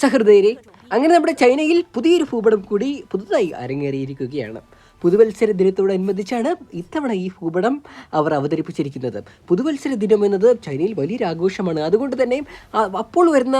സഹൃദയരെ അങ്ങനെ നമ്മുടെ ചൈനയിൽ പുതിയൊരു ഭൂപടം കൂടി പുതുതായി അരങ്ങേറിയിരിക്കുകയാണ്. പുതുവത്സര ദിനത്തോടനുബന്ധിച്ചാണ് ഇത്തവണ ഈ ഭൂപടം അവർ അവതരിപ്പിച്ചിരിക്കുന്നത്. പുതുവത്സര ദിനം എന്നത് ചൈനയിൽ വലിയൊരു ആഘോഷമാണ്. അതുകൊണ്ട് തന്നെ അപ്പോൾ വരുന്ന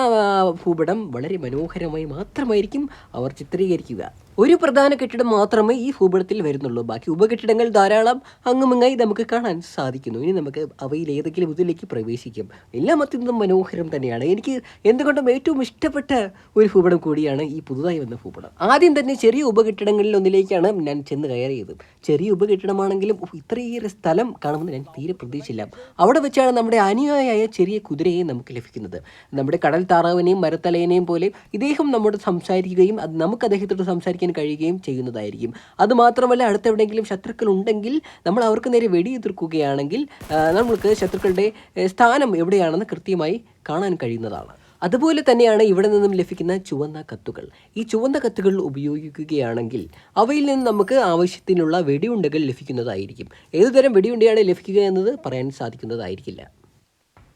ഭൂപടം വളരെ മനോഹരമായി മാത്രമായിരിക്കും അവർ ചിത്രീകരിക്കുക. ഒരു പ്രധാന കെട്ടിടം മാത്രമേ ഈ ഭൂപടത്തിൽ വരുന്നുള്ളൂ. ബാക്കി ഉപകെട്ടിടങ്ങൾ ധാരാളം അങ്ങുമിങ്ങായി നമുക്ക് കാണാൻ സാധിക്കുന്നു. ഇനി നമുക്ക് അവയിൽ ഏതെങ്കിലും ഇതിലേക്ക് പ്രവേശിക്കും. എല്ലാം അത്യന്തം മനോഹരം തന്നെയാണ്. എനിക്ക് എന്തുകൊണ്ടും ഏറ്റവും ഇഷ്ടപ്പെട്ട ഒരു ഭൂപടം കൂടിയാണ് ഈ പുതുതായി വന്ന ഭൂപടം. ആദ്യം തന്നെ ചെറിയ ഉപകെട്ടിടങ്ങളിൽ ഒന്നിലേക്കാണ് ഞാൻ ചെന്ന് കയറിയത്. ചെറിയ ഉപകെട്ടിടമാണെങ്കിലും ഇത്രയേറെ സ്ഥലം കാണുമെന്ന് ഞാൻ തീരെ പ്രതീക്ഷിച്ചില്ല. അവിടെ വെച്ചാണ് നമ്മുടെ അനുയായ ചെറിയ കുതിരയെ നമുക്ക് ലഭിക്കുന്നത്. നമ്മുടെ കടൽ താറാവിനെയും മരത്തലയനെയും പോലെ ഇദ്ദേഹം നമ്മോട് സംസാരിക്കുകയും അത് നമുക്ക് അദ്ദേഹത്തോട് സംസാരിക്കാൻ കഴിയുകയും ചെയ്യുന്നതായിരിക്കും. അതുമാത്രമല്ല അടുത്ത അടുത്തെവിടെയെങ്കിലും ശത്രുക്കൾ ഉണ്ടെങ്കിൽ നമ്മൾ അവർക്ക് നേരെ വെടിയുതിർക്കുകയാണെങ്കിൽ നമ്മൾക്ക് ശത്രുക്കളുടെ സ്ഥാനം എവിടെയാണെന്ന് കൃത്യമായി കാണാൻ കഴിയുന്നതാണ്. അതുപോലെ തന്നെയാണ് ഇവിടെ നിന്നും ലഭിക്കുന്ന ചുവന്ന കത്തുകൾ. ഈ ചുവന്ന കത്തുകൾ ഉപയോഗിക്കുകയാണെങ്കിൽ അവയിൽ നിന്ന് നമുക്ക് ആവശ്യത്തിനുള്ള വെടിയുണ്ടകൾ ലഭിക്കുന്നതായിരിക്കും. ഏതുതരം വെടിയുണ്ടയാണ് ലഭിക്കുക എന്നത് പറയാൻ സാധിക്കുന്നതായിരിക്കില്ല.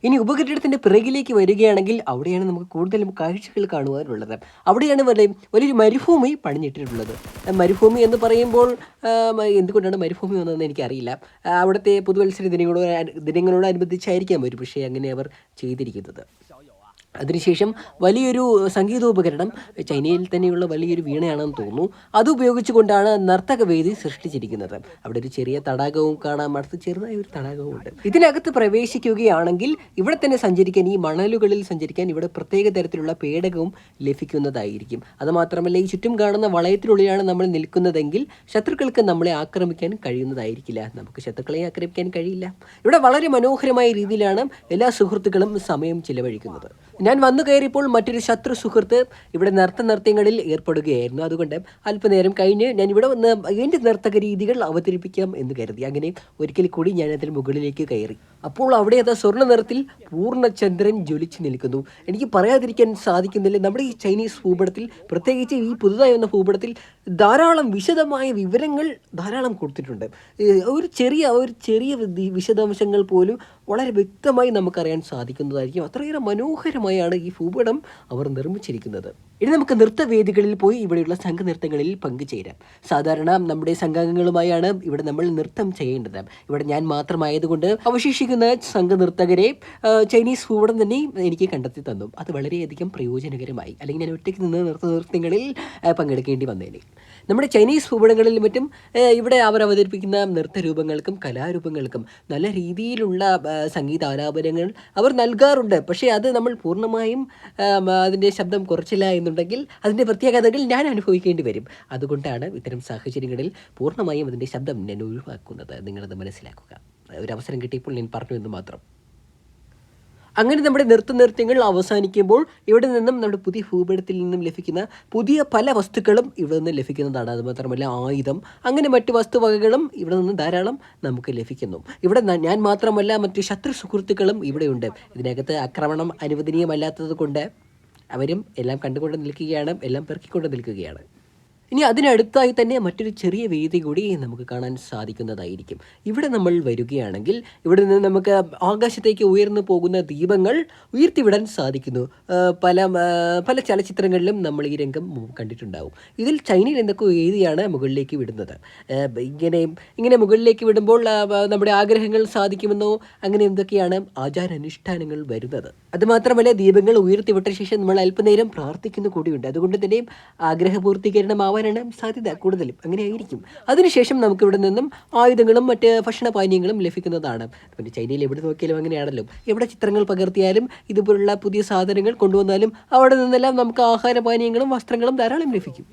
ഇനി ഉപഗ്രഹത്തിന്റെ പിറകിലേക്ക് വരികയാണെങ്കിൽ അവിടെയാണ് നമുക്ക് കൂടുതലും കാഴ്ചകൾ കാണുവാനുള്ളത്. അവിടെയാണ് വലിയ വലിയൊരു മരുഭൂമി പണിഞ്ഞിട്ടിട്ടുള്ളത് മരുഭൂമി എന്ന് പറയുമ്പോൾ എന്തുകൊണ്ടാണ് മരുഭൂമി വന്നതെന്ന് എനിക്കറിയില്ല. അവിടുത്തെ പുതുവത്സര ദിനങ്ങളോട് ദിനങ്ങളോടനുബന്ധിച്ചായിരിക്കാം ഒരു പക്ഷേ അങ്ങനെ അവർ ചെയ്തിരിക്കുന്നത്. അതിനുശേഷം വലിയൊരു സംഗീതോപകരണം ചൈനയിൽ തന്നെയുള്ള വലിയൊരു വീണയാണെന്ന് തോന്നുന്നു. അത് ഉപയോഗിച്ചുകൊണ്ടാണ് നർത്തകവേദി സൃഷ്ടിച്ചിരിക്കുന്നത്. അവിടെ ഒരു ചെറിയ തടാകവും കാണാം. അടുത്ത് ചെറുതായ ഒരു തടാകവും ഉണ്ട്. ഇതിനകത്ത് പ്രവേശിക്കുകയാണെങ്കിൽ ഇവിടെ തന്നെ സഞ്ചരിക്കാൻ ഈ മണലുകളിൽ സഞ്ചരിക്കാൻ ഇവിടെ പ്രത്യേക തരത്തിലുള്ള പേടകവും ലഭിക്കുന്നതായിരിക്കും. അതുമാത്രമല്ല ഈ ചുറ്റും കാണുന്ന വളയത്തിനുള്ളിലാണ് നമ്മൾ നിൽക്കുന്നതെങ്കിൽ ശത്രുക്കൾക്ക് നമ്മളെ ആക്രമിക്കാൻ കഴിയുന്നതായിരിക്കില്ല. നമുക്ക് ശത്രുക്കളെ ആക്രമിക്കാൻ കഴിയില്ല. ഇവിടെ വളരെ മനോഹരമായ രീതിയിലാണ് എല്ലാ സുഹൃത്തുക്കളും സമയം ചിലവഴിക്കുന്നത്. ഞാൻ വന്നു കയറിയപ്പോൾ മറ്റൊരു ശത്രു സുഹൃത്ത് ഇവിടെ നൃത്ത നൃത്യങ്ങളിൽ ഏർപ്പെടുകയായിരുന്നു. അതുകൊണ്ട് അല്പനേരം കഴിഞ്ഞ് ഞാൻ ഇവിടെ വന്ന് എന്റെ നർത്തക രീതികൾ അവതരിപ്പിക്കാം എന്ന് കരുതി. അങ്ങനെ ഒരിക്കൽ കൂടി ഞാൻ അതിന് മുകളിലേക്ക് കയറി. അപ്പോൾ അവിടെ അത് സ്വർണ നിറത്തിൽ പൂർണചന്ദ്രൻ ജ്വലിച്ചു നിൽക്കുന്നു. എനിക്ക് പറയാതിരിക്കാൻ സാധിക്കുന്നില്ല. നമ്മുടെ ഈ ചൈനീസ് ഭൂപടത്തിൽ പ്രത്യേകിച്ച് ഈ പുതുതായി വന്ന ഭൂപടത്തിൽ ധാരാളം വിശദമായ വിവരങ്ങൾ ധാരാളം കൊടുത്തിട്ടുണ്ട്. ഒരു ചെറിയ ഒരു ചെറിയ വിശദാംശങ്ങൾ പോലും വളരെ വ്യക്തമായി നമുക്കറിയാൻ സാധിക്കുന്നതായിരിക്കും. അത്രയേറെ മനോഹരമായാണ് ഈ ഭൂപടം അവർ നിർമ്മിച്ചിരിക്കുന്നത്. ഇനി നമുക്ക് നൃത്തവേദികളിൽ പോയി ഇവിടെയുള്ള സംഘനൃത്തങ്ങളിൽ പങ്കുചേരാം. സാധാരണ നമ്മുടെ സംഘാംഗങ്ങളുമായാണ് ഇവിടെ നമ്മൾ നൃത്തം ചെയ്യേണ്ടത്. ഇവിടെ ഞാൻ മാത്രമായതുകൊണ്ട് അവശേഷിക്കുന്ന സംഘനൃത്തകരെ നൃത്തകരെ ചൈനീസ് ഭൂപടം തന്നെ എനിക്ക് കണ്ടെത്തി തന്നു. അത് വളരെയധികം പ്രയോജനകരമായി. അല്ലെങ്കിൽ ഞാൻ ഒറ്റയ്ക്ക് നിന്ന് നൃത്ത നൃത്യങ്ങളിൽ ആ, പങ്കെടുക്കേണ്ടി വന്നേനെ. നമ്മുടെ ചൈനീസ് ഭൂപടങ്ങളിലും മറ്റും ഇവിടെ അവർ അവതരിപ്പിക്കുന്ന നൃത്തരൂപങ്ങൾക്കും കലാരൂപങ്ങൾക്കും നല്ല രീതിയിലുള്ള സംഗീത സംഗീതാലാപനങ്ങൾ അവർ നൽകാറുണ്ട്. പക്ഷേ അത് നമ്മൾ പൂർണമായും അതിന്റെ ശബ്ദം കുറച്ചില്ല എന്നുണ്ടെങ്കിൽ അതിന്റെ പ്രത്യേകതകൾ ഞാൻ അനുഭവിക്കേണ്ടി വരും. അതുകൊണ്ടാണ് ഇത്തരം സാഹചര്യങ്ങളിൽ പൂർണമായും അതിന്റെ ശബ്ദം ഞാൻ ഒഴിവാക്കുന്നത്. നിങ്ങളത് മനസ്സിലാക്കുക. ഒരു അവസരം കിട്ടിയപ്പോൾ ഞാൻ പറഞ്ഞു എന്ന് മാത്രം. അങ്ങനെ നമ്മുടെ നൃത്ത നൃത്യങ്ങൾ അവസാനിക്കുമ്പോൾ ഇവിടെ നിന്നും നമ്മുടെ പുതിയ ഭൂപടത്തിൽ നിന്നും ലഭിക്കുന്ന പുതിയ പല വസ്തുക്കളും ഇവിടെ നിന്ന് ലഭിക്കുന്നതാണ്. അതുമാത്രമല്ല ആയുധം അങ്ങനെ മറ്റ് വസ്തുവകകളും ഇവിടെ നിന്ന് ധാരാളം നമുക്ക് ലഭിക്കുന്നു. ഇവിടെ ഞാൻ മാത്രമല്ല മറ്റ് ശത്രു സുഹൃത്തുക്കളും ഇവിടെയുണ്ട് ഇതിനകത്ത് ആക്രമണം അനുവദനീയമല്ലാത്തത് കൊണ്ട് അവരും എല്ലാം കണ്ടുകൊണ്ട് നിൽക്കുകയാണ് എല്ലാം പെറുക്കിക്കൊണ്ട് നിൽക്കുകയാണ്. ഇനി അതിനടുത്തായി തന്നെ മറ്റൊരു ചെറിയ വേദി കൂടി നമുക്ക് കാണാൻ സാധിക്കുന്നതായിരിക്കും. ഇവിടെ നമ്മൾ വരികയാണെങ്കിൽ ഇവിടെ നിന്ന് നമുക്ക് ആകാശത്തേക്ക് ഉയർന്നു പോകുന്ന ദീപങ്ങൾ ഉയർത്തിവിടാൻ സാധിക്കുന്നു. പല പല ചലച്ചിത്രങ്ങളിലും നമ്മൾ ഈ രംഗം കണ്ടിട്ടുണ്ടാവും. ഇതിൽ ചൈനയിൽ എന്തൊക്കെ വേദിയാണ് മുകളിലേക്ക് വിടുന്നത്? ഇങ്ങനെ ഇങ്ങനെ മുകളിലേക്ക് വിടുമ്പോൾ നമ്മുടെ ആഗ്രഹങ്ങൾ സാധിക്കുമെന്നോ അങ്ങനെ എന്തൊക്കെയാണ് ആചാരാനുഷ്ഠാനങ്ങൾ വരുന്നത്? അതുമാത്രമല്ല ദീപങ്ങൾ ഉയർത്തിവിട്ട ശേഷം നമ്മൾ അല്പനേരം പ്രാർത്ഥിക്കുന്ന കൂടിയുണ്ട്. അതുകൊണ്ട് തന്നെ ആഗ്രഹപൂർത്തീകരണമാവാനാണ് സാധ്യത കൂടുതലും. അങ്ങനെ ആയിരിക്കും അതിനുശേഷം നമുക്ക് ഇവിടെ നിന്നും ആയുധങ്ങളും മറ്റ് ഭക്ഷണപാനീയങ്ങളും ലഭിക്കുന്നതാണ്. പിന്നെ ചൈനയിൽ എവിടെ നോക്കിയാലും അങ്ങനെയാണല്ലോ. എവിടെ ചിത്രങ്ങൾ പകർത്തിയാലും ഇതുപോലുള്ള പുതിയ സാധനങ്ങൾ കൊണ്ടുവന്നാലും അവിടെ നിന്നെല്ലാം നമുക്ക് ആഹാരപാനീയങ്ങളും വസ്ത്രങ്ങളും ധാരാളം ലഭിക്കും.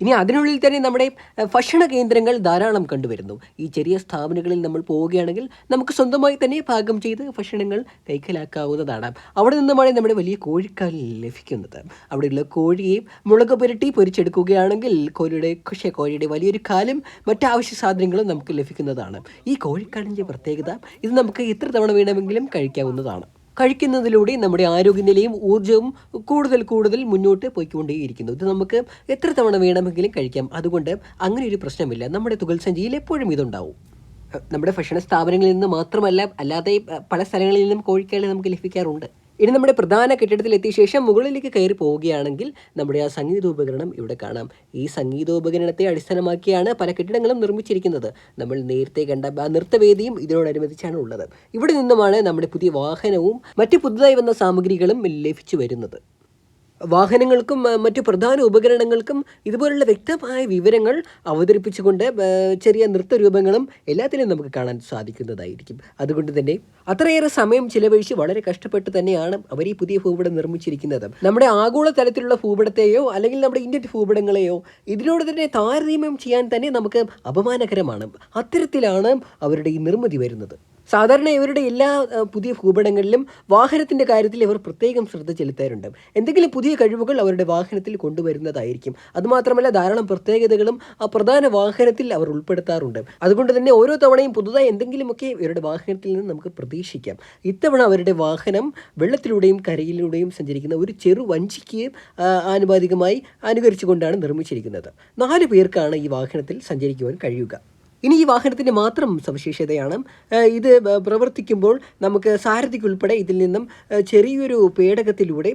ഇനി അതിനുള്ളിൽ തന്നെ നമ്മുടെ ഭക്ഷണ കേന്ദ്രങ്ങൾ ധാരാളം കണ്ടുവരുന്നു. ഈ ചെറിയ സ്ഥാപനങ്ങളിൽ നമ്മൾ പോവുകയാണെങ്കിൽ നമുക്ക് സ്വന്തമായി തന്നെ പാകം ചെയ്ത് ഭക്ഷണങ്ങൾ കൈക്കലാക്കാവുന്നതാണ്. അവിടെ നിന്നുമാണ് നമ്മുടെ വലിയ കോഴിക്കാൽ ലഭിക്കുന്നത്. അവിടെയുള്ള കോഴിയെ മുളക് പുരട്ടി പൊരിച്ചെടുക്കുകയാണെങ്കിൽ കോഴിയുടെ പക്ഷേ കോഴിയുടെ വലിയൊരു കാലും മറ്റാവശ്യ സാധനങ്ങളും നമുക്ക് ലഭിക്കുന്നതാണ്. ഈ കോഴിക്കാടിന്റെ പ്രത്യേകത ഇത് നമുക്ക് എത്ര തവണ വേണമെങ്കിലും കഴിക്കാവുന്നതാണ്. കഴിക്കുന്നതിലൂടെ നമ്മുടെ ആരോഗ്യനിലയും ഊർജവും കൂടുതൽ കൂടുതൽ മുന്നോട്ട് പോയിക്കൊണ്ടേയിരിക്കുന്നു. ഇത് നമുക്ക് എത്ര തവണ വേണമെങ്കിലും കഴിക്കാം. അതുകൊണ്ട് അങ്ങനെ ഒരു പ്രശ്നമില്ല. നമ്മുടെ തുകൽ സഞ്ചിയിൽ എപ്പോഴും ഇതുണ്ടാവും. നമ്മുടെ ഭക്ഷണ സ്ഥാപനങ്ങളിൽ നിന്ന് മാത്രമല്ല അല്ലാതെ പല സ്ഥലങ്ങളിൽ നിന്നും കോഴിക്കാളി നമുക്ക് ലഭിക്കാറുണ്ട്. ഇനി നമ്മുടെ പ്രധാന കെട്ടിടത്തിൽ എത്തിയ ശേഷം മുകളിലേക്ക് കയറി പോവുകയാണെങ്കിൽ നമ്മുടെ ആ സംഗീതോപകരണം ഇവിടെ കാണാം. ഈ സംഗീതോപകരണത്തെ അടിസ്ഥാനമാക്കിയാണ് പല കെട്ടിടങ്ങളും നിർമ്മിച്ചിരിക്കുന്നത്. നമ്മൾ നേരത്തെ കണ്ട ആ നൃത്തവേദിയും ഇതിനോടനുബന്ധിച്ചാണ് ഉള്ളത്. ഇവിടെ നിന്നുമാണ് നമ്മുടെ പുതിയ വാഹനവും മറ്റ് പുതുതായി വന്ന സാമഗ്രികളും ലഭിച്ചു വരുന്നത്. വാഹനങ്ങൾക്കും മറ്റു പ്രധാന ഉപകരണങ്ങൾക്കും ഇതുപോലുള്ള വ്യക്തമായ വിവരങ്ങൾ അവതരിപ്പിച്ചുകൊണ്ട് ചെറിയ നൃത്തരൂപങ്ങളും എല്ലാത്തിനും നമുക്ക് കാണാൻ സാധിക്കുന്നതായിരിക്കും. അതുകൊണ്ട് തന്നെ അത്രയേറെ സമയം ചിലവഴിച്ച് വളരെ കഷ്ടപ്പെട്ട് തന്നെയാണ് അവർ ഈ പുതിയ ഭൂപടം നിർമ്മിച്ചിരിക്കുന്നത്. നമ്മുടെ ആഗോള തലത്തിലുള്ള ഭൂപടത്തെയോ അല്ലെങ്കിൽ നമ്മുടെ ഇന്ത്യൻ ഭൂപടങ്ങളെയോ ഇതിനോട് തന്നെ താരതമ്യം ചെയ്യാൻ തന്നെ നമുക്ക് അപമാനകരമാണ്. അത്തരത്തിലാണ് അവരുടെ ഈ നിർമ്മിതി വരുന്നത്. സാധാരണ ഇവരുടെ എല്ലാ പുതിയ ഭൂപടങ്ങളിലും വാഹനത്തിന്റെ കാര്യത്തിൽ ഇവർ പ്രത്യേകം ശ്രദ്ധ ചെലുത്താറുണ്ട്. എന്തെങ്കിലും പുതിയ കഴിവുകൾ അവരുടെ വാഹനത്തിൽ കൊണ്ടുവരുന്നതായിരിക്കും. അതുമാത്രമല്ല ധാരാളം പ്രത്യേകതകളും ആ പ്രധാന വാഹനത്തിൽ അവർ ഉൾപ്പെടുത്താറുണ്ട്. അതുകൊണ്ട് തന്നെ ഓരോ തവണയും പുതുതായി എന്തെങ്കിലുമൊക്കെ ഇവരുടെ വാഹനത്തിൽ നിന്ന് നമുക്ക് പ്രതീക്ഷിക്കാം. ഇത്തവണ അവരുടെ വാഹനം വെള്ളത്തിലൂടെയും കരയിലൂടെയും സഞ്ചരിക്കുന്ന ഒരു ചെറു വഞ്ചിക്ക് ആനുപാതികമായി അനുകരിച്ചുകൊണ്ടാണ് നിർമ്മിച്ചിരിക്കുന്നത്. നാല് പേർക്കാണ് ഈ വാഹനത്തിൽ സഞ്ചരിക്കുവാൻ കഴിയുക. ഇനി ഈ വാഹനത്തിന്റെ മാത്രം സവിശേഷതയാണ്. ഇത് പ്രവർത്തിക്കുമ്പോൾ നമുക്ക് സാരഥിക്ക് ഉൾപ്പെടെ ഇതിൽ നിന്നും ചെറിയൊരു പേടകത്തിലൂടെ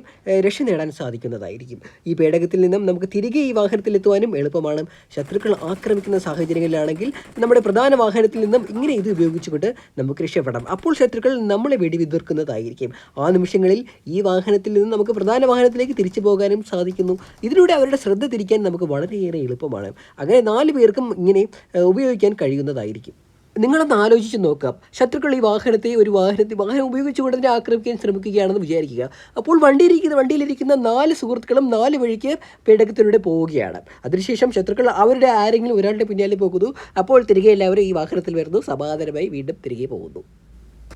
രക്ഷ നേടാൻ സാധിക്കുന്നതായിരിക്കും. ഈ പേടകത്തിൽ നിന്നും നമുക്ക് തിരികെ ഈ വാഹനത്തിലെത്തുവാനും എളുപ്പമാണ്. ശത്രുക്കൾ ആക്രമിക്കുന്ന സാഹചര്യങ്ങളിലാണെങ്കിൽ നമ്മുടെ പ്രധാന വാഹനത്തിൽ നിന്നും ഇങ്ങനെ ഇത് ഉപയോഗിച്ചുകൊണ്ട് നമുക്ക് രക്ഷപ്പെടാം. അപ്പോൾ ശത്രുക്കൾ നമ്മളെ വെടിവിതർക്കുന്നതായിരിക്കും ആ നിമിഷങ്ങളിൽ ഈ വാഹനത്തിൽ നിന്ന് നമുക്ക് പ്രധാന വാഹനത്തിലേക്ക് തിരിച്ചു പോകാനും സാധിക്കുന്നു. ഇതിലൂടെ അവരുടെ ശ്രദ്ധ തിരിക്കാൻ നമുക്ക് വളരെയേറെ എളുപ്പമാണ്. അങ്ങനെ നാല് പേർക്കും ഇങ്ങനെ ഉപയോഗിക്കാൻ കഴിയുന്നതായിരിക്കും. നിങ്ങളൊന്ന് ആലോചിച്ച് നോക്കാം. ശത്രുക്കൾ ഈ വാഹനത്തെ ഒരു വാഹനത്തെ വാഹനം ഉപയോഗിച്ചുകൊണ്ട് തന്നെ ആക്രമിക്കാൻ ശ്രമിക്കുകയാണെന്ന് വിചാരിക്കുക. അപ്പോൾ വണ്ടിയിലിരിക്കുന്ന വണ്ടിയിലിരിക്കുന്ന നാല് സുഹൃത്തുക്കളും നാല് വഴിക്ക് പേടകത്തിലൂടെ പോവുകയാണ്. അതിനുശേഷം ശത്രുക്കൾ അവരുടെ ആരെങ്കിലും ഒരാളുടെ പിന്നാലെ പോകുന്നു. അപ്പോൾ തിരികെ എല്ലാവരും ഈ വാഹനത്തിൽ വരുന്നു. സമാധാനമായി വീണ്ടും തിരികെ പോകുന്നു.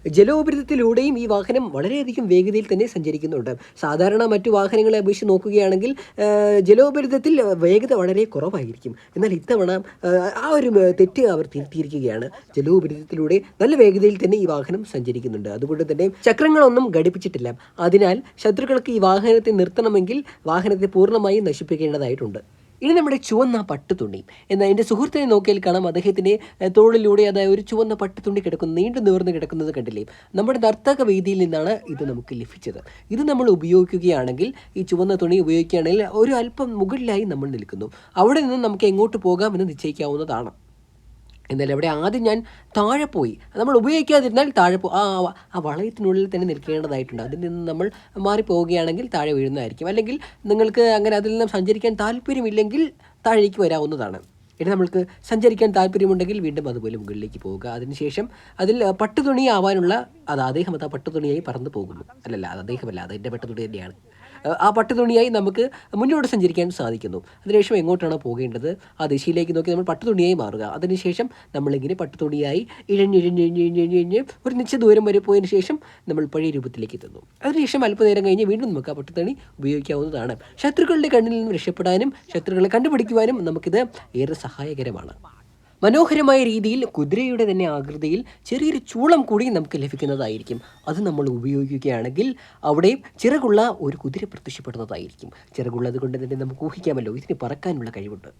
ജലോപരിതത്തിലൂടെയും ഈ വാഹനം വളരെയധികം വേഗതയിൽ തന്നെ സഞ്ചരിക്കുന്നുണ്ട്. സാധാരണ മറ്റു വാഹനങ്ങളെ അപേക്ഷിച്ച് നോക്കുകയാണെങ്കിൽ ജലോപരിതത്തിൽ വേഗത വളരെ കുറവായിരിക്കും. എന്നാൽ ഇത്തവണ ആ, ഒരു തെറ്റ് അവർ തിരുത്തിയിരിക്കുകയാണ്. ജലോപരിതത്തിലൂടെ നല്ല വേഗതയിൽ തന്നെ ഈ വാഹനം സഞ്ചരിക്കുന്നുണ്ട്. അതുകൊണ്ട് തന്നെ ചക്രങ്ങളൊന്നും ഘടിപ്പിച്ചിട്ടില്ല. അതിനാൽ ശത്രുക്കൾക്ക് ഈ വാഹനത്തെ നിർത്തണമെങ്കിൽ വാഹനത്തെ പൂർണമായും നശിപ്പിക്കേണ്ടതായിട്ടുണ്ട്. ഇനി നമ്മുടെ ചുവന്ന പട്ടുതുണി എന്നാൽ എന്റെ സുഹൃത്തിനെ നോക്കിയാൽ കാണാം അദ്ദേഹത്തിന്റെ തോളിലൂടെ അതായത് ഒരു ചുവന്ന പട്ടുതുണി കിടക്കുന്നു നീണ്ടു നിവർന്ന് കിടക്കുന്നത് കണ്ടില്ലേ? നമ്മുടെ നർത്തക വേദിയിൽ നിന്നാണ് ഇത് നമുക്ക് ലഭിച്ചത്. ഇത് നമ്മൾ ഉപയോഗിക്കുകയാണെങ്കിൽ ഈ ചുവന്ന തുണി ഉപയോഗിക്കുകയാണെങ്കിൽ ഒരു അല്പം മുകളിലായി നമ്മൾ നിൽക്കുന്നു. അവിടെ നിന്ന് നമുക്ക് എങ്ങോട്ട് പോകാമെന്ന് നിശ്ചയിക്കാവുന്നതാണ്. എന്നാൽ അവിടെ ആദ്യം ഞാൻ താഴെ പോയി. നമ്മൾ ഉപയോഗിക്കാതിരുന്നാൽ താഴെ പോ ആ ആ വളയത്തിനുള്ളിൽ തന്നെ നിൽക്കേണ്ടതായിട്ടുണ്ട്. അതിൽ നിന്ന് നമ്മൾ മാറിപ്പോവുകയാണെങ്കിൽ താഴെ വീഴുന്നതായിരിക്കും. അല്ലെങ്കിൽ നിങ്ങൾക്ക് അങ്ങനെ അതിൽ നിന്ന് സഞ്ചരിക്കാൻ താല്പര്യമില്ലെങ്കിൽ താഴേക്ക് വരാവുന്നതാണ്. ഇനി നമ്മൾക്ക് സഞ്ചരിക്കാൻ താല്പര്യമുണ്ടെങ്കിൽ വീണ്ടും അതുപോലെ മുകളിലേക്ക് പോവുക. അതിനുശേഷം അതിൽ ആ, പട്ടുതുണി ആവാനുള്ള അത് അദ്ദേഹം അത് ആ പട്ടുതുണിയായി പറന്നു പോകുന്നു. അല്ലല്ല അത് അദ്ദേഹമല്ല അത് എന്റെ പട്ടുതുണി തന്നെയാണ്. ആ, പട്ടുതുണിയായി നമുക്ക് മുന്നോട്ട് സഞ്ചരിക്കാൻ സാധിക്കുന്നു. അതിനുശേഷം എങ്ങോട്ടാണ് പോകേണ്ടത്? ആ ദിശയിലേക്ക് നോക്കി നമ്മൾ പട്ടുതുണിയായി മാറുക. അതിനുശേഷം നമ്മളിങ്ങനെ പട്ടുതുണിയായി ഇഴഞ്ഞിഴഞ്ഞിഴഞ്ഞിഴഞ്ഞിഴഞ്ഞ് ഒരു നിശ്ചിത ദൂരം വരെ പോയതിനു ശേഷം നമ്മൾ പഴയ രൂപത്തിലേക്ക് എത്തുന്നു. അതിനുശേഷം അല്പനേരം കഴിഞ്ഞ് വീണ്ടും നമുക്ക് ആ പട്ടുതുണി ഉപയോഗിക്കാവുന്നതാണ്. ശത്രുക്കളുടെ കണ്ണിൽ നിന്ന് രക്ഷപ്പെടാനും ശത്രുക്കളെ കണ്ടുപിടിക്കുവാനും നമുക്കിത് ഏറെ സഹായകരമാണ്. മനോഹരമായ രീതിയിൽ കുതിരയുടെ തന്നെ ആകൃതിയിൽ ചെറിയൊരു ചൂളം കൂടി നമുക്ക് ലഭിക്കുന്നതായിരിക്കും. അത് നമ്മൾ ഉപയോഗിക്കുകയാണെങ്കിൽ അവിടെയും ചിറകുള്ള ഒരു കുതിര പ്രത്യക്ഷപ്പെടുന്നതായിരിക്കും. ചിറകുള്ളത് കൊണ്ട് തന്നെ നമുക്ക് ഊഹിക്കാമല്ലോ ഇതിന് പറക്കാനുള്ള കഴിവുണ്ട്.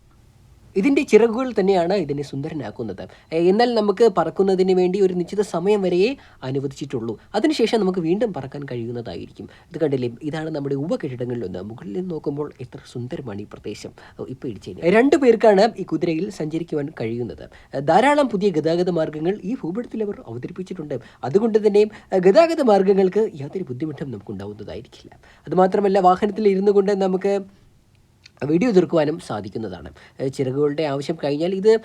ഇതിന്റെ ചിറകുകൾ തന്നെയാണ് ഇതിനെ സുന്ദരനാക്കുന്നത്. എന്നാൽ നമുക്ക് പറക്കുന്നതിന് വേണ്ടി ഒരു നിശ്ചിത സമയം വരെയേ അനുവദിച്ചിട്ടുള്ളൂ. അതിനുശേഷം നമുക്ക് വീണ്ടും പറക്കാൻ കഴിയുന്നതായിരിക്കും. ഇത് കണ്ടില്ലേ? ഇതാണ് നമ്മുടെ ഉപകെട്ടിടങ്ങളിലൊന്ന്. മുകളിൽ നിന്ന് നോക്കുമ്പോൾ എത്ര സുന്ദരമാണ് ഈ പ്രദേശം. ഇപ്പോൾ ഇടിച്ചു രണ്ടു പേർക്കാണ് ഈ കുതിരയിൽ സഞ്ചരിക്കുവാൻ കഴിയുന്നത്. ധാരാളം പുതിയ ഗതാഗത മാർഗങ്ങൾ ഈ ഭൂപടത്തിൽ അവർ അവതരിപ്പിച്ചിട്ടുണ്ട്. അതുകൊണ്ട് തന്നെ ഗതാഗത മാർഗങ്ങൾക്ക് യാതൊരു ബുദ്ധിമുട്ടും നമുക്ക് ഉണ്ടാവുന്നതായിരിക്കില്ല അതുമാത്രമല്ല വാഹനത്തിൽ ഇരുന്നു കൊണ്ട് നമുക്ക് വെടി ഉതിർക്കുവാനും സാധിക്കുന്നതാണ്. ചിറകുകളുടെ ആവശ്യം കഴിഞ്ഞാൽ ഇത്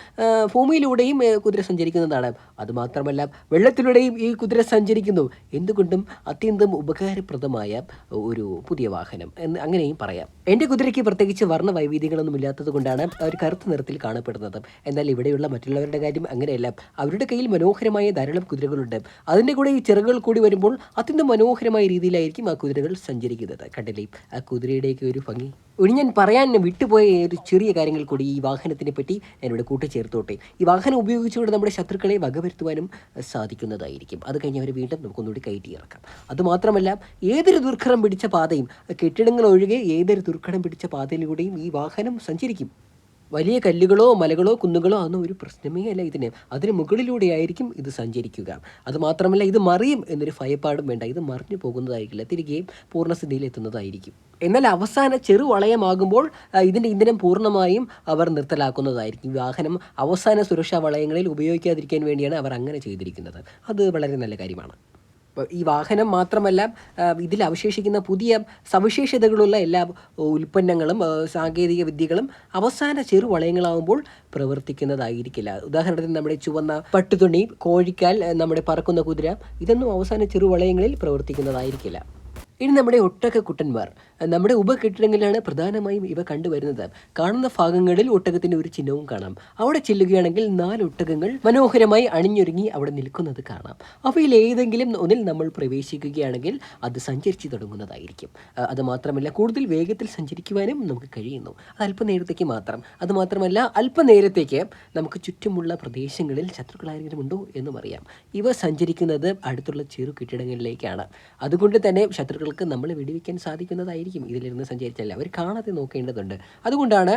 ഭൂമിയിലൂടെയും കുതിര സഞ്ചരിക്കുന്നതാണ്. അതുമാത്രമല്ല വെള്ളത്തിലൂടെയും ഈ കുതിര സഞ്ചരിക്കുന്നു. എന്തുകൊണ്ടും അത്യന്തം ഉപകാരപ്രദമായ ഒരു പുതിയ വാഹനം എന്ന് അങ്ങനെയും പറയാം. എന്റെ കുതിരയ്ക്ക് പ്രത്യേകിച്ച് വർണ വൈവിധ്യങ്ങളൊന്നും ഇല്ലാത്തത് കൊണ്ടാണ് അവർ കറുത്ത നിറത്തിൽ കാണപ്പെടുന്നത്. എന്നാൽ ഇവിടെയുള്ള മറ്റുള്ളവരുടെ കാര്യം അങ്ങനെയല്ല. അവരുടെ കയ്യിൽ മനോഹരമായ ധാരാളം കുതിരകളുണ്ട്. അതിന്റെ കൂടെ ഈ ചിറകുകൾ കൂടി വരുമ്പോൾ അത്യന്തം മനോഹരമായ രീതിയിലായിരിക്കും ആ കുതിരകൾ സഞ്ചരിക്കുന്നത്. കണ്ടില്ലേ? ആ കുതിരയുടെയൊക്കെ ഒരു ഭംഗി. ഇനി ഞാൻ പറയാൻ വിട്ടുപോയ ഒരു ചെറിയ കാര്യങ്ങൾ കൂടി ഈ വാഹനത്തിനെ പറ്റി ഞാൻ ഇവിടെ കൂട്ടിച്ചേർത്തോട്ടെ. ഈ വാഹനം ഉപയോഗിച്ചുകൊണ്ട് നമ്മുടെ ശത്രുക്കളെ വകവരുത്തുവാനും സാധിക്കുന്നതായിരിക്കും. അത് കഴിഞ്ഞ് അവരെ വീണ്ടും നമുക്കൊന്നുകൂടി കയറ്റി ഇറക്കാം. അതുമാത്രമല്ല ഏതൊരു ദുർഘടം പിടിച്ച പാതയും കെട്ടിടങ്ങൾ ഒഴികെ ഏതൊരു ദുർഘടം പിടിച്ച പാതയിലൂടെയും ഈ വാഹനം സഞ്ചരിക്കും. വലിയ കല്ലുകളോ മലകളോ കുന്നുകളോ അതൊന്നും ഒരു പ്രശ്നമേ അല്ല ഇതിന്. അതിന് മുകളിലൂടെയായിരിക്കും ഇത് സഞ്ചരിക്കുക. അതുമാത്രമല്ല ഇത് മറിയും എന്നൊരു ഭയപ്പാടും വേണ്ട. ഇത് മറിഞ്ഞു പോകുന്നതായിരിക്കില്ല. തിരികെ പൂർണസ്ഥിതിയിൽ എത്തുന്നതായിരിക്കും. എന്നാൽ അവസാന ചെറുവളയമാകുമ്പോൾ ഇതിന്റെ ഇന്ധനം പൂർണമായും അവർ നിർത്തലാക്കുന്നതായിരിക്കും. വാഹനം അവസാന സുരക്ഷാ വളയങ്ങളിൽ ഉപയോഗിക്കാതിരിക്കാൻ വേണ്ടിയാണ് അവർ അങ്ങനെ ചെയ്തിരിക്കുന്നത്. അത് വളരെ നല്ല കാര്യമാണ്. ഈ വാഹനം മാത്രമല്ല ഇതിൽ അവശേഷിക്കുന്ന പുതിയ സവിശേഷതകളുള്ള എല്ലാ ഉൽപ്പന്നങ്ങളും സാങ്കേതിക വിദ്യകളും അവസാന ചെറുവളയങ്ങളാകുമ്പോൾ പ്രവർത്തിക്കുന്നതായിരിക്കില്ല. ഉദാഹരണത്തിന് നമ്മുടെ ചുവന്ന പട്ടുതുണി കോഴിക്കാൽ നമ്മുടെ പറക്കുന്ന കുതിര ഇതൊന്നും അവസാന ചെറുവളയങ്ങളിൽ പ്രവർത്തിക്കുന്നതായിരിക്കില്ല. ഇനി നമ്മുടെ ഒട്ടക കുട്ടന്മാർ നമ്മുടെ ഉപകെട്ടിടങ്ങളിലാണ് പ്രധാനമായും ഇവ കണ്ടുവരുന്നത്. കാണുന്ന ഭാഗങ്ങളിൽ ഒട്ടകത്തിന്റെ ഒരു ചിഹ്നവും കാണാം. അവിടെ ചെല്ലുകയാണെങ്കിൽ നാല് ഒട്ടകങ്ങൾ മനോഹരമായി അണിഞ്ഞൊരുങ്ങി അവിടെ നിൽക്കുന്നത് കാണാം. അവയിൽ ഏതെങ്കിലും ഒന്നിൽ നമ്മൾ പ്രവേശിക്കുകയാണെങ്കിൽ അത് സഞ്ചരിച്ചു തുടങ്ങുന്നതായിരിക്കും. അത് മാത്രമല്ല കൂടുതൽ വേഗത്തിൽ സഞ്ചരിക്കുവാനും നമുക്ക് കഴിയുന്നു. അത് അല്പനേരത്തേക്ക് മാത്രം. അത് മാത്രമല്ല അല്പനേരത്തേക്ക് നമുക്ക് ചുറ്റുമുള്ള പ്രദേശങ്ങളിൽ ശത്രുക്കളായിരിക്കും ഉണ്ടോ എന്നും അറിയാം. ഇവ സഞ്ചരിക്കുന്നത് അടുത്തുള്ള ചെറു കെട്ടിടങ്ങളിലേക്കാണ്. അതുകൊണ്ട് തന്നെ ശത്രുക്കൾക്ക് നമ്മൾ വെടിവെക്കാൻ സാധിക്കുന്നതായിരിക്കും ഇതിലിരുന്ന് സഞ്ചരിച്ചാൽ അവർ കാണാതെ നോക്കേണ്ടതുണ്ട്. അതുകൊണ്ടാണ്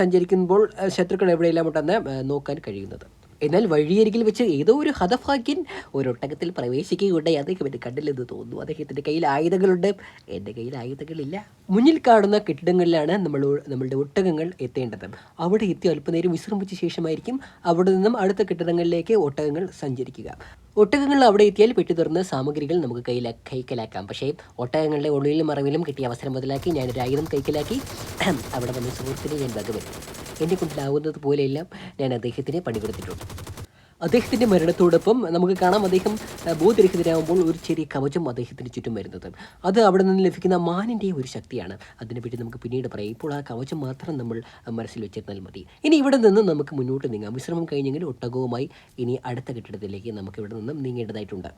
സഞ്ചരിക്കുമ്പോൾ ശത്രുക്കൾ എവിടെയെല്ലാം ഉണ്ടെന്ന് നോക്കാൻ കഴിയുന്നത്. എന്നാൽ വഴിയരികിൽ വെച്ച് ഏതോ ഒരു ഹതഭാഗ്യൻ ഒരൊട്ടകത്തിൽ പ്രവേശിക്കുകയുണ്ടായി. അദ്ദേഹം എന്റെ കണ്ടില്ലെന്ന് തോന്നുന്നു. അദ്ദേഹത്തിന്റെ കയ്യിൽ ആയുധങ്ങളുണ്ട്. എന്റെ കയ്യിൽ ആയുധങ്ങളില്ല. മുന്നിൽ കാണുന്ന കെട്ടിടങ്ങളിലാണ് നമ്മൾ നമ്മളുടെ ഒട്ടകങ്ങൾ എത്തേണ്ടത്. അവിടെ എത്തി അല്പനേരം വിശ്രമിച്ച ശേഷമായിരിക്കും അവിടെ നിന്നും അടുത്ത കെട്ടിടങ്ങളിലേക്ക് ഒട്ടകങ്ങൾ സഞ്ചരിക്കുക. ഒട്ടകങ്ങൾ അവിടെ എത്തിയാൽ പെട്ടി സാമഗ്രികൾ നമുക്ക് കയ്യിൽ കൈക്കലാക്കാം. പക്ഷേ ഒട്ടകങ്ങളുടെ ഉള്ളിലും മറവിലും കിട്ടിയ അവസരം മുതലാക്കി ഞാനൊരു ആയുധം കൈക്കലാക്കി അവിടെ വന്ന സുഹൃത്തിനെ ഞാൻ വകവരുത്തി. എന്നെ കൊണ്ടിലാവുന്നത് പോലെയെല്ലാം ഞാൻ അദ്ദേഹത്തിന് പണി കൊടുത്തിട്ടുണ്ട് അദ്ദേഹത്തിന്റെ മരണത്തോടൊപ്പം നമുക്ക് കാണാം അദ്ദേഹം ബോധരഹിതരാകുമ്പോൾ ഒരു ചെറിയ കവചം അദ്ദേഹത്തിന് ചുറ്റും വരുന്നത്. അത് അവിടെ നിന്ന് ലഭിക്കുന്ന മാനിന്റെ ഒരു ശക്തിയാണ്. അതിനെപ്പറ്റി നമുക്ക് പിന്നീട് പറയാം. ഇപ്പോൾ ആ കവചം മാത്രം നമ്മൾ മനസ്സിൽ വെച്ചിരുന്നാൽ മതി. ഇനി ഇവിടെ നിന്ന് നമുക്ക് മുന്നോട്ട് നീങ്ങാം. വിശ്രമം കഴിഞ്ഞെങ്കിൽ ഒട്ടകവുമായി ഇനി അടുത്ത കെട്ടിടത്തിലേക്ക് നമുക്ക് ഇവിടെ നിന്നും നീങ്ങേണ്ടതായിട്ടുണ്ട്.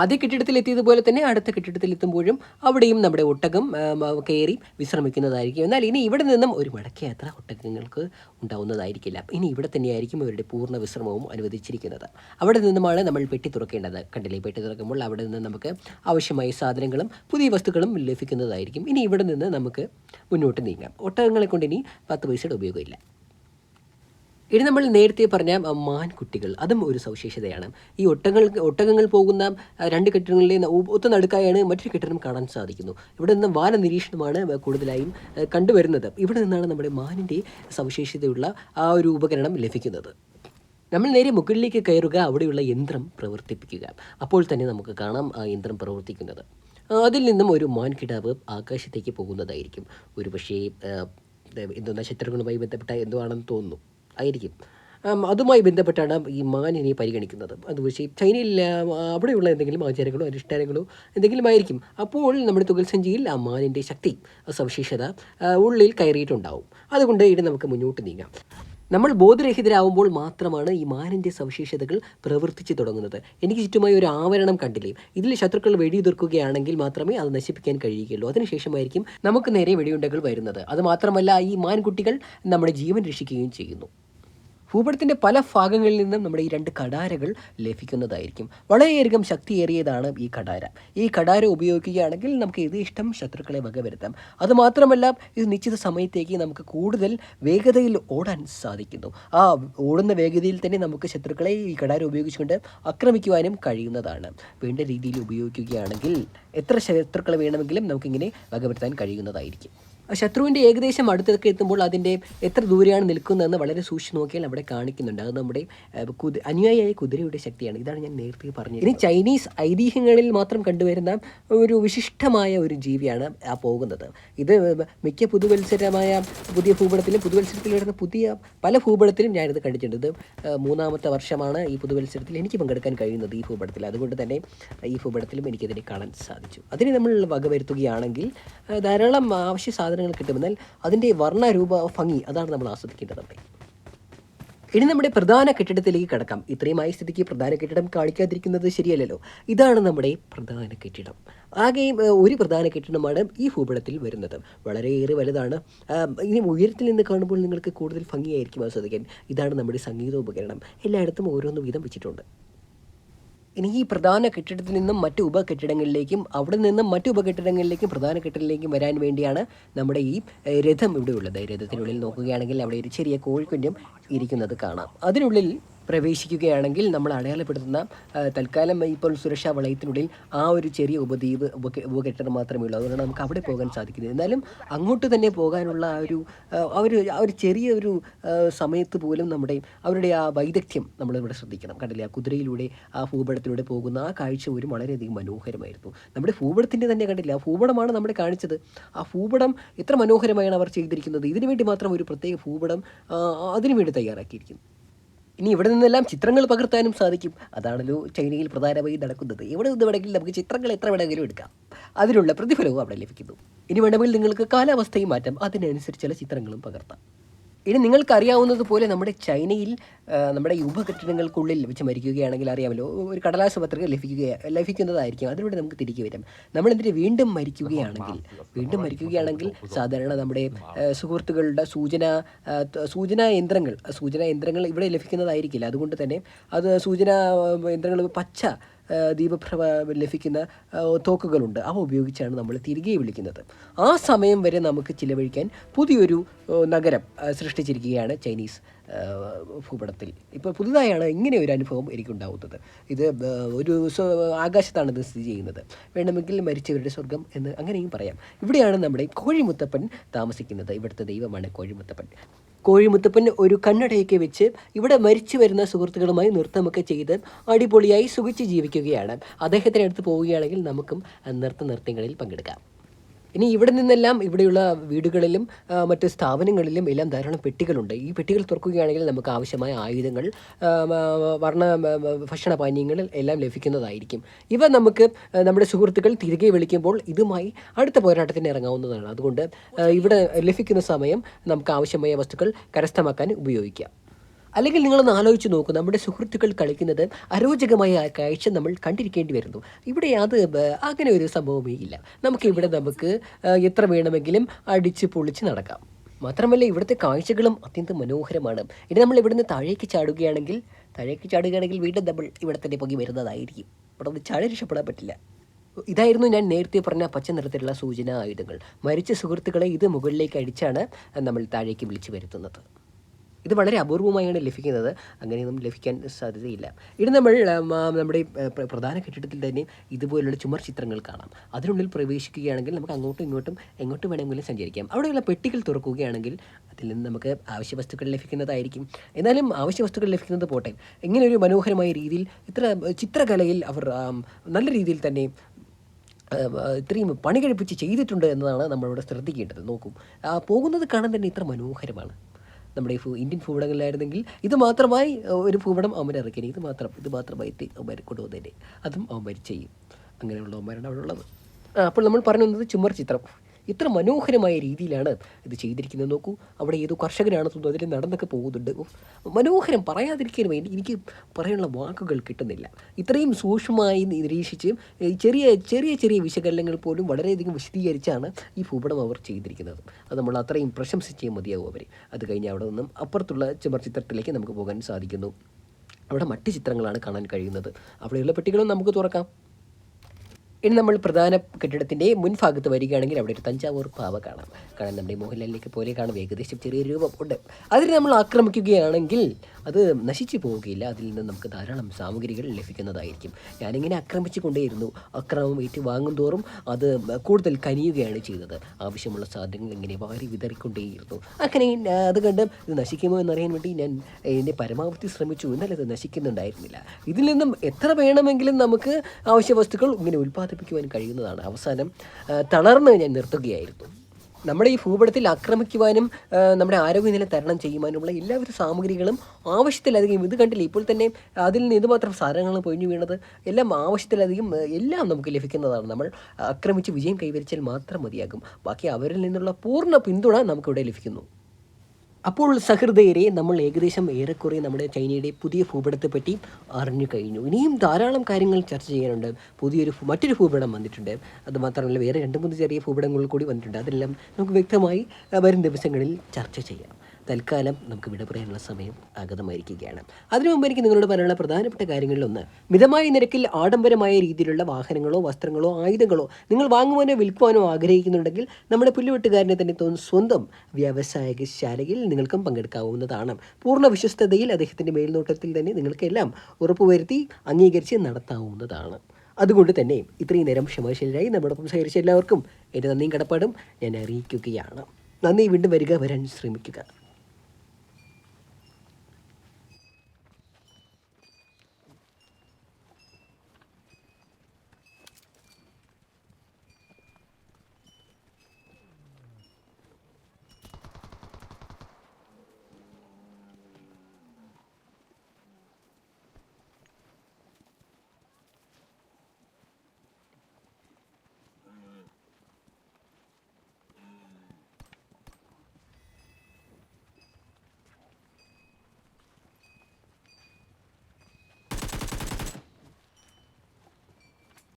ആദ്യ കെട്ടിടത്തിൽ എത്തിയതുപോലെ തന്നെ അടുത്ത കെട്ടിടത്തിൽ എത്തുമ്പോഴും അവിടെയും നമ്മുടെ ഒട്ടകം കയറി വിശ്രമിക്കുന്നതായിരിക്കും. എന്നാൽ ഇനി ഇവിടെ നിന്നും ഒരു മടക്കയാത്ര ഒട്ടകങ്ങൾക്ക് ഉണ്ടാവുന്നതായിരിക്കില്ല. ഇനി ഇവിടെ തന്നെയായിരിക്കും അവരുടെ പൂർണ വിശ്രമവും അനുവദിച്ചിരിക്കുന്നത്. അവിടെ നിന്നുമാണ് നമ്മൾ പെട്ടി തുറക്കേണ്ടത്. കണ്ടില്ലേ? പെട്ടി തുറക്കുമ്പോൾ അവിടെ നിന്ന് നമുക്ക് ആവശ്യമായ സാധനങ്ങളും പുതിയ വസ്തുക്കളും ലഭിക്കുന്നതായിരിക്കും. ഇനി ഇവിടെ നിന്ന് നമുക്ക് മുന്നോട്ട് നീങ്ങാം. ഒട്ടകങ്ങളെ കൊണ്ട് ഇനി പത്ത് പൈസയുടെ ഉപയോഗമില്ല. ഇനി നമ്മൾ നേരത്തെ പറഞ്ഞ മാൻകുട്ടികൾ. അതും ഒരു സവിശേഷതയാണ്. ഈ ഒട്ടകങ്ങൾ ഒട്ടകങ്ങൾ പോകുന്ന രണ്ട് കെട്ടിടങ്ങളിലെ ഒത്ത നടുക്കായാണ് മറ്റൊരു കെട്ടിടം കാണാൻ സാധിക്കുന്നു. ഇവിടെ നിന്ന് വാന നിരീക്ഷണമാണ് കൂടുതലായും കണ്ടുവരുന്നത്. ഇവിടെ നിന്നാണ് നമ്മുടെ മാനിന്റെ സവിശേഷതയുള്ള ആ ഒരു ഉപകരണം ലഭിക്കുന്നത്. നമ്മൾ നേരെ മുകളിലേക്ക് കയറുക അവിടെയുള്ള യന്ത്രം പ്രവർത്തിപ്പിക്കുക. അപ്പോൾ തന്നെ നമുക്ക് കാണാം ആ യന്ത്രം പ്രവർത്തിക്കുന്നത്. അതിൽ നിന്നും ഒരു മാൻകിടാവ് ആകാശത്തേക്ക് പോകുന്നതായിരിക്കും. ഒരു പക്ഷേ എന്തോ നക്ഷത്രങ്ങളുമായി ബന്ധപ്പെട്ട എന്തോ ആണെന്ന് തോന്നുന്നു. ആയിരിക്കും. അതുമായി ബന്ധപ്പെട്ടാണ് ഈ മാനിനെ പരിഗണിക്കുന്നത്. അത് പക്ഷേ ചൈനയിൽ അവിടെയുള്ള എന്തെങ്കിലും ആചാരങ്ങളോ അനുഷ്ഠാനങ്ങളോ എന്തെങ്കിലും ആയിരിക്കും അപ്പോൾ നമ്മുടെ തുകൽ സഞ്ചിയിൽ ആ മാനിന്റെ ശക്തി സവിശേഷത ഉള്ളിൽ കയറിയിട്ടുണ്ടാവും. അതുകൊണ്ട് ഇനി നമുക്ക് മുന്നോട്ട് നീങ്ങാം. നമ്മൾ ബോധരഹിതരാകുമ്പോൾ മാത്രമാണ് ഈ മാനിന്റെ സവിശേഷതകൾ പ്രവർത്തിച്ചു തുടങ്ങുന്നത്. എനിക്ക് ചുറ്റുമായി ഒരു ആവരണം കണ്ടില്ലേ? ഇതിൽ ശത്രുക്കൾ വെടിയുതിർക്കുകയാണെങ്കിൽ മാത്രമേ അത് നശിപ്പിക്കാൻ കഴിയുകയുള്ളൂ. അതിനുശേഷമായിരിക്കും നമുക്ക് നേരെ വെടിയുണ്ടകൾ വരുന്നത്. അത് മാത്രമല്ല ഈ മാൻകുട്ടികൾ നമ്മുടെ ജീവൻ രക്ഷിക്കുകയും ചെയ്യുന്നു. ഭൂപടത്തിന്റെ പല ഭാഗങ്ങളിൽ നിന്നും നമ്മുടെ ഈ രണ്ട് കടാരകൾ ലഭിക്കുന്നതായിരിക്കും. വളരെയധികം ശക്തിയേറിയതാണ് ഈ കടാര. ഈ കടാര ഉപയോഗിക്കുകയാണെങ്കിൽ നമുക്ക് ഇത് ഇഷ്ടം ശത്രുക്കളെ വകവരുത്താം. അതുമാത്രമല്ല ഇത് നിശ്ചിത സമയത്തേക്ക് നമുക്ക് കൂടുതൽ വേഗതയിൽ ഓടാൻ സാധിക്കുന്നു. ആ ഓടുന്ന വേഗതയിൽ തന്നെ നമുക്ക് ശത്രുക്കളെ ഈ കടാര ഉപയോഗിച്ചുകൊണ്ട് ആക്രമിക്കുവാനും കഴിയുന്നതാണ്. വേണ്ട രീതിയിൽ ഉപയോഗിക്കുകയാണെങ്കിൽ എത്ര ശത്രുക്കളെ വേണമെങ്കിലും നമുക്കിങ്ങനെ വകവരുത്താൻ കഴിയുന്നതായിരിക്കും. ശത്രുവിന്റെ ഏകദേശം അടുത്തൊക്കെ എത്തുമ്പോൾ അതിന്റെ എത്ര ദൂരെയാണ് നിൽക്കുന്നതെന്ന് വളരെ സൂക്ഷിച്ച് നോക്കിയാൽ അവിടെ കാണിക്കുന്നുണ്ട്. അത് നമ്മുടെ കുതി അനുയായിയായ കുതിരയുടെ ശക്തിയാണ്. ഇതാണ് ഞാൻ നേരത്തെ പറഞ്ഞത്. ഇനി ചൈനീസ് ഐതിഹ്യങ്ങളിൽ മാത്രം കണ്ടുവരുന്ന ഒരു വിശിഷ്ടമായ ഒരു ജീവിയാണ് ആ പോകുന്നത്. ഇത് മിക്ക പുതുവത്സരമായ പുതിയ ഭൂപടത്തിലും പുതുവത്സരത്തിൽ വരുന്ന പുതിയ പല ഭൂപടത്തിലും ഞാനിത് കണ്ടിട്ടുണ്ട്. ഇത് മൂന്നാമത്തെ വർഷമാണ് ഈ പുതുവത്സരത്തിൽ എനിക്ക് പങ്കെടുക്കാൻ കഴിയുന്നത് ഈ ഭൂപടത്തിൽ. അതുകൊണ്ട് തന്നെ ഈ ഭൂപടത്തിലും എനിക്കതിനെ കാണാൻ സാധിച്ചു. അതിനെ നമ്മൾ വകവരുത്തുകയാണെങ്കിൽ ധാരാളം ആവശ്യ സാധനങ്ങൾ കിട്ടുമെന്നാൽ അതിന്റെ വർണരൂപ ഭംഗി അതാണ് നമ്മൾ ആസ്വദിക്കേണ്ടത് അവിടെ ഇനി നമ്മുടെ പ്രധാന കെട്ടിടത്തിലേക്ക് കടക്കാം. ഇത്രയുമായ സ്ഥിതിക്ക് പ്രധാന കെട്ടിടം കാണിക്കാതിരിക്കുന്നത് ശരിയല്ലല്ലോ. ഇതാണ് നമ്മുടെ പ്രധാന കെട്ടിടം. ആകെ ഒരു പ്രധാന കെട്ടിടമാണ് ഈ ഭൂപടത്തിൽ വരുന്നത്. വളരെയേറെ വലുതാണ്. ഇനി ഉയരത്തിൽ നിന്ന് കാണുമ്പോൾ നിങ്ങൾക്ക് കൂടുതൽ ഭംഗിയായിരിക്കും ആസ്വദിക്കാൻ. ഇതാണ് നമ്മുടെ സംഗീത സംഗീതോപകരണം. എല്ലായിടത്തും ഓരോന്ന് വീതം വെച്ചിട്ടുണ്ട്. ഇനി ഈ പ്രധാന കെട്ടിടത്തിൽ നിന്നും മറ്റ് ഉപകെട്ടിടങ്ങളിലേക്കും അവിടെ നിന്നും മറ്റ് ഉപകെട്ടിടങ്ങളിലേക്കും പ്രധാന കെട്ടിടത്തിലേക്കും വരാൻ വേണ്ടിയാണ് നമ്മുടെ ഈ രഥം ഇവിടെ ഉള്ളത് രഥത്തിനുള്ളിൽ നോക്കുകയാണെങ്കിൽ അവിടെ ഒരു ചെറിയ കോഴിക്കുഞ്ഞും ഇരിക്കുന്നത് കാണാം. അതിനുള്ളിൽ പ്രവേശിക്കുകയാണെങ്കിൽ നമ്മൾ അടയാളപ്പെടുത്തുന്ന തൽക്കാലം ഇപ്പോൾ സുരക്ഷാ വളയത്തിനുള്ളിൽ ആ ഒരു ചെറിയ ഉപദ്വീപ് ഉപകെട്ടർ മാത്രമേ ഉള്ളൂ. അതുകൊണ്ട് നമുക്ക് അവിടെ പോകാൻ സാധിക്കുന്നത്. എന്നാലും അങ്ങോട്ട് തന്നെ പോകാനുള്ള ആ ഒരു ആ ഒരു ആ ഒരു ചെറിയ ഒരു സമയത്ത് പോലും നമ്മുടെ അവരുടെ ആ വൈദഗ്ധ്യം നമ്മളിവിടെ ശ്രദ്ധിക്കണം. കണ്ടില്ലേ ആ കുതിരയിലൂടെ ആ ഭൂപടത്തിലൂടെ പോകുന്ന ആ കാഴ്ച ഒരു വളരെയധികം മനോഹരമായിരുന്നു. നമ്മുടെ ഭൂപടത്തിന്റെ തന്നെ കണ്ടില്ല ആ ഭൂപടമാണ് നമ്മുടെ കാണിച്ചത്. ആ ഭൂപടം എത്ര മനോഹരമായാണ് അവർ ചെയ്തിരിക്കുന്നത്. ഇതിനുവേണ്ടി മാത്രം ഒരു പ്രത്യേക ഭൂപടം അതിനുവേണ്ടി അതിനു വേണ്ടി തയ്യാറാക്കിയിരിക്കുന്നു. ഇനി ഇവിടെ നിന്നെല്ലാം ചിത്രങ്ങൾ പകർത്താനും സാധിക്കും. അതാണല്ലോ ചൈനയിൽ പ്രധാനമായി നടക്കുന്നത്. എവിടെ നിന്ന് വേണമെങ്കിലും നമുക്ക് ചിത്രങ്ങൾ എത്ര വേണമെങ്കിലും എടുക്കാം. അതിനുള്ള പ്രതിഫലവും അവിടെ ലഭിക്കുന്നു. ഇനി വേണമെങ്കിൽ നിങ്ങൾക്ക് കാലാവസ്ഥയും മാറ്റാം. അതിനനുസരിച്ചുള്ള ചിത്രങ്ങളും പകർത്താം. ഇനി നിങ്ങൾക്കറിയാവുന്നത് പോലെ നമ്മുടെ ചൈനയിൽ നമ്മുടെ ഉപകെട്ടിടങ്ങൾക്കുള്ളിൽ വെച്ച് മരിക്കുകയാണെങ്കിൽ അറിയാമല്ലോ ഒരു കടലാസ് പത്രിക ലഭിക്കുക ലഭിക്കുന്നതായിരിക്കും. അതിലൂടെ നമുക്ക് തിരികെ വരാം. നമ്മൾ എന്നിട്ട് വീണ്ടും മരിക്കുകയാണെങ്കിൽ വീണ്ടും മരിക്കുകയാണെങ്കിൽ സാധാരണ നമ്മുടെ സുഹൃത്തുക്കളുടെ സൂചന സൂചനാ യന്ത്രങ്ങൾ സൂചനാ യന്ത്രങ്ങൾ ഇവിടെ ലഭിക്കുന്നതായിരിക്കില്ല. അതുകൊണ്ട് തന്നെ അത് സൂചനാ യന്ത്രങ്ങൾ പച്ച ദീപപ്രഭ ലഭിക്കുന്ന തോക്കുകളുണ്ട്. അവ ഉപയോഗിച്ചാണ് നമ്മൾ തിരികെ വിളിക്കുന്നത്. ആ സമയം വരെ നമുക്ക് ചിലവഴിക്കാൻ പുതിയൊരു നഗരം സൃഷ്ടിച്ചിരിക്കുകയാണ് ചൈനീസ്. ഭൂപടത്തിൽ. ഇപ്പോൾ പുതുതായാണ് ഇങ്ങനെ ഒരു അനുഭവം എനിക്കുണ്ടാവുന്നത്. ഇത് ഒരു ആകാശത്താണ് ഇത് സ്ഥിതി ചെയ്യുന്നത്. വേണമെങ്കിൽ മരിച്ചവരുടെ സ്വർഗം എന്ന് അങ്ങനെയും പറയാം. ഇവിടെയാണ് നമ്മുടെ കോഴിമുത്തപ്പൻ താമസിക്കുന്നത്. ഇവിടുത്തെ ദൈവമാണ് കോഴിമുത്തപ്പൻ. കോഴിമുത്തപ്പൻ ഒരു കണ്ണടയൊക്കെ വെച്ച് ഇവിടെ മരിച്ചു വരുന്ന സുഹൃത്തുക്കളുമായി നൃത്തമൊക്കെ ചെയ്ത് അടിപൊളിയായി സുഖിച്ച് ജീവിക്കുകയാണ്. അദ്ദേഹത്തിനടുത്ത് പോവുകയാണെങ്കിൽ നമുക്കും നൃത്ത നൃത്യങ്ങളിൽ പങ്കെടുക്കാം. ഇനി ഇവിടെ നിന്നെല്ലാം ഇവിടെയുള്ള വീടുകളിലും മറ്റ് സ്ഥാപനങ്ങളിലും എല്ലാം ധാരാളം പെട്ടികളുണ്ട്. ഈ പെട്ടികൾ തുറക്കുകയാണെങ്കിൽ നമുക്ക് ആവശ്യമായ ആയുധങ്ങൾ വർണ ഭക്ഷണ പാനീയങ്ങൾ എല്ലാം ലഭിക്കുന്നതായിരിക്കും. ഇവ നമുക്ക് നമ്മുടെ സുഹൃത്തുക്കൾ തിരികെ വിളിക്കുമ്പോൾ ഇതുമായി അടുത്ത പോരാട്ടത്തിന് ഇറങ്ങാവുന്നതാണ്. അതുകൊണ്ട് ഇവിടെ ലഭിക്കുന്ന സമയം നമുക്ക് ആവശ്യമായ വസ്തുക്കൾ കരസ്ഥമാക്കാൻ ഉപയോഗിക്കാം. അല്ലെങ്കിൽ നിങ്ങളൊന്ന് ആലോചിച്ച് നോക്കൂ. നമ്മുടെ സുഹൃത്തുക്കൾ കളിക്കുന്നത് അരോചകമായ കാഴ്ച നമ്മൾ കണ്ടിരിക്കേണ്ടി വരുന്നു. ഇവിടെ അത് അങ്ങനെ ഒരു സംഭവമേ ഇല്ല. നമുക്കിവിടെ നമുക്ക് എത്ര വേണമെങ്കിലും അടിച്ച് പൊളിച്ച് നടക്കാം. മാത്രമല്ല ഇവിടുത്തെ കാഴ്ചകളും അത്യന്തം മനോഹരമാണ്. ഇനി നമ്മൾ ഇവിടുന്ന് താഴേക്ക് ചാടുകയാണെങ്കിൽ താഴേക്ക് ചാടുകയാണെങ്കിൽ വീണ്ടും നമ്മൾ ഇവിടെ തന്നെ പൊങ്ങി വരുന്നതായിരിക്കും. അവിടെ ഒന്ന് ചാടി രക്ഷപ്പെടാൻ പറ്റില്ല. ഇതായിരുന്നു ഞാൻ നേരത്തെ പറഞ്ഞ പച്ച നിറത്തിലുള്ള സൂചനാ ആയുധങ്ങൾ. മരിച്ച സുഹൃത്തുക്കളെ ഇത് മുകളിലേക്ക് അടിച്ചാണ് നമ്മൾ താഴേക്ക് വിളിച്ചു വരുത്തുന്നത്. ഇത് വളരെ അപൂർവമായാണ് ലഭിക്കുന്നത്. അങ്ങനെയൊന്നും ലഭിക്കാൻ സാധ്യതയില്ല. ഇത് നമ്മൾ നമ്മുടെ പ്രധാന കെട്ടിടത്തിൽ തന്നെ ഇതുപോലുള്ള ചുമർ ചിത്രങ്ങൾ കാണാം. അതിനുള്ളിൽ പ്രവേശിക്കുകയാണെങ്കിൽ നമുക്ക് അങ്ങോട്ടും ഇങ്ങോട്ടും എങ്ങോട്ട് വേണമെങ്കിലും സഞ്ചരിക്കാം. അവിടെയുള്ള പെട്ടികൾ തുറക്കുകയാണെങ്കിൽ അതിൽ നിന്ന് നമുക്ക് ആവശ്യ വസ്തുക്കൾ ലഭിക്കുന്നതായിരിക്കും. എന്നാലും ആവശ്യ വസ്തുക്കൾ ലഭിക്കുന്നത് പോട്ടെ. ഇങ്ങനെ മനോഹരമായ രീതിയിൽ ഇത്ര ചിത്രകലയിൽ അവർ നല്ല രീതിയിൽ തന്നെ ഇത്രയും പണി കഴിപ്പിച്ച് ചെയ്തിട്ടുണ്ട് എന്നതാണ് നമ്മളിവിടെ ശ്രദ്ധിക്കേണ്ടത്. നോക്കും. പോകുന്നത് കാണാൻ തന്നെ ഇത്ര മനോഹരമാണ്. നമ്മുടെ ഇന്ത്യൻ ഭൂപടങ്ങളിലായിരുന്നെങ്കിൽ ഇത് മാത്രമായി ഒരു ഭൂപടം അവൻ ഇറക്കിയത് ഇത് മാത്രം ഇത് മാത്രമായി അവന്മാർ കൊണ്ടുവന്നേനെ. അതും അവന്മാർ ചെയ്യും. അങ്ങനെയുള്ള അവന്മാരാണ് അവിടെ ഉള്ളത്. അപ്പോൾ നമ്മൾ പറഞ്ഞു വന്നത് ചുമർ ചിത്രം. ഇത്ര മനോഹരമായ രീതിയിലാണ് ഇത് ചെയ്തിരിക്കുന്നത്. നോക്കൂ അവിടെ ഏതോ കർഷകനാണ് തോന്നുന്നു അതിൽ നടന്നൊക്കെ പോകുന്നുണ്ട്. മനോഹരം പറയാതിരിക്കാൻ വേണ്ടി എനിക്ക് പറയാനുള്ള വാക്കുകൾ കിട്ടുന്നില്ല. ഇത്രയും സൂക്ഷ്മമായി നിരീക്ഷിച്ച് ചെറിയ ചെറിയ ചെറിയ വിശകലനങ്ങൾ പോലും വളരെയധികം വിശദീകരിച്ചാണ് ഈ ഭൂപടം അവർ ചെയ്തിരിക്കുന്നത്. അത് നമ്മൾ അത്രയും പ്രശംസിച്ചേ മതിയാവും അവർ അത് കഴിഞ്ഞ് അവിടെ നിന്നും അപ്പുറത്തുള്ള ചുമർ ചിത്രത്തിലേക്ക് നമുക്ക് പോകാൻ സാധിക്കുന്നു. അവിടെ മറ്റ് ചിത്രങ്ങളാണ് കാണാൻ കഴിയുന്നത്. അവിടെയുള്ള പെട്ടികളും നമുക്ക് തുറക്കാം. ഇനി നമ്മൾ പ്രധാന കെട്ടിടത്തിന്റെ മുൻഭാഗത്ത് വരികയാണെങ്കിൽ അവിടെ ഒരു തഞ്ചാവൂർ പാവ കാണാം. കാരണം നമ്മുടെ മോഹൻലാലിലേക്ക് പോലെ കാണും. ഏകദേശം ചെറിയ രൂപം ഉണ്ട്. അതിന് നമ്മൾ ആക്രമിക്കുകയാണെങ്കിൽ അത് നശിച്ചു പോവുകയില്ല. അതിൽ നിന്ന് നമുക്ക് ധാരാളം സാമഗ്രികൾ ലഭിക്കുന്നതായിരിക്കും. ഞാനിങ്ങനെ ആക്രമിച്ചു കൊണ്ടേയിരുന്നു അക്രമം ഏറ്റു വാങ്ങും തോറും അത് കൂടുതൽ കനിയുകയാണ് ചെയ്തത്. ആവശ്യമുള്ള സാധനങ്ങൾ ഇങ്ങനെ വാരി വിതറിക്കൊണ്ടേയിരുന്നു. അങ്ങനെ അത് കണ്ട് ഇത് നശിക്കുമോ എന്നറിയാൻ വേണ്ടി ഞാൻ എന്റെ പരമാവധി ശ്രമിച്ചു. എന്നാൽ അത് നശിക്കുന്നുണ്ടായിരുന്നില്ല. ഇതിൽ നിന്നും എത്ര വേണമെങ്കിലും നമുക്ക് ആവശ്യ വസ്തുക്കൾ ഇങ്ങനെ ഉൽപ്പാദിപ്പിക്കുവാൻ കഴിയുന്നതാണ്. അവസാനം തളർന്ന് ഞാൻ നിർത്തുകയായിരുന്നു. നമ്മുടെ ഈ ഭൂപടത്തിൽ ആക്രമിക്കുവാനും നമ്മുടെ ആരോഗ്യനില തരണം ചെയ്യുവാനുമുള്ള എല്ലാവിധ സാമഗ്രികളും ആവശ്യത്തിലധികം. ഇത് കണ്ടില്ല ഇപ്പോൾ തന്നെ അതിൽ നിന്ന് ഇതുമാത്രം സാധനങ്ങൾ പൊഴിഞ്ഞു വീണത് എല്ലാം ആവശ്യത്തിലധികം എല്ലാം നമുക്ക് ലഭിക്കുന്നതാണ്. നമ്മൾ ആക്രമിച്ച് വിജയം കൈവരിച്ചാൽ മാത്രം മതിയാകും. ബാക്കി അവരിൽ നിന്നുള്ള പൂർണ പിന്തുണ നമുക്കിവിടെ ലഭിക്കുന്നു. അപ്പോൾ സഹൃദയരെ നമ്മൾ ഏകദേശം ഏറെക്കുറെ നമ്മുടെ ചൈനയുടെ പുതിയ ഭൂപടത്തെ പറ്റി അറിഞ്ഞു കഴിഞ്ഞു. ഇനിയും ധാരാളം കാര്യങ്ങൾ ചർച്ച ചെയ്യാനുണ്ട്. പുതിയൊരു മറ്റൊരു ഭൂപടം വന്നിട്ടുണ്ട്. അതുമാത്രമല്ല വേറെ രണ്ട് മൂന്ന് ചെറിയ ഭൂപടങ്ങൾ കൂടി വന്നിട്ടുണ്ട്. അതെല്ലാം നമുക്ക് വ്യക്തമായി വരും ദിവസങ്ങളിൽ ചർച്ച ചെയ്യാം. തൽക്കാലം നമുക്ക് വിട പറയാനുള്ള സമയം ആഗതമായിരിക്കുകയാണ്. അതിനു മുമ്പ് എനിക്ക് നിങ്ങളോട് പറയാനുള്ള പ്രധാനപ്പെട്ട കാര്യങ്ങളിലൊന്ന് മിതമായ നിരക്കിൽ ആഡംബരമായ രീതിയിലുള്ള വാഹനങ്ങളോ വസ്ത്രങ്ങളോ ആയുധങ്ങളോ നിങ്ങൾ വാങ്ങുവാനോ വിൽക്കുവാനോ ആഗ്രഹിക്കുന്നുണ്ടെങ്കിൽ നമ്മുടെ പുല്ലുവെട്ടുകാരനെ തന്നെ തോന്നും സ്വന്തം വ്യാവസായിക ശാലയിൽ നിങ്ങൾക്കും പങ്കെടുക്കാവുന്നതാണ്. പൂർണ വിശ്വസ്തതയിൽ അദ്ദേഹത്തിന്റെ മേൽനോട്ടത്തിൽ തന്നെ നിങ്ങൾക്കെല്ലാം ഉറപ്പുവരുത്തി അംഗീകരിച്ച് നടത്താവുന്നതാണ്. അതുകൊണ്ട് തന്നെ ഇത്രയും നേരം ക്ഷമാശീലരായി നമ്മോടൊപ്പം സഹകരിച്ച എല്ലാവർക്കും എന്റെ നന്ദിയും കടപ്പാടും ഞാൻ അറിയിക്കുകയാണ്. നന്ദി വീണ്ടും വരിക വരാൻ ശ്രമിക്കുക.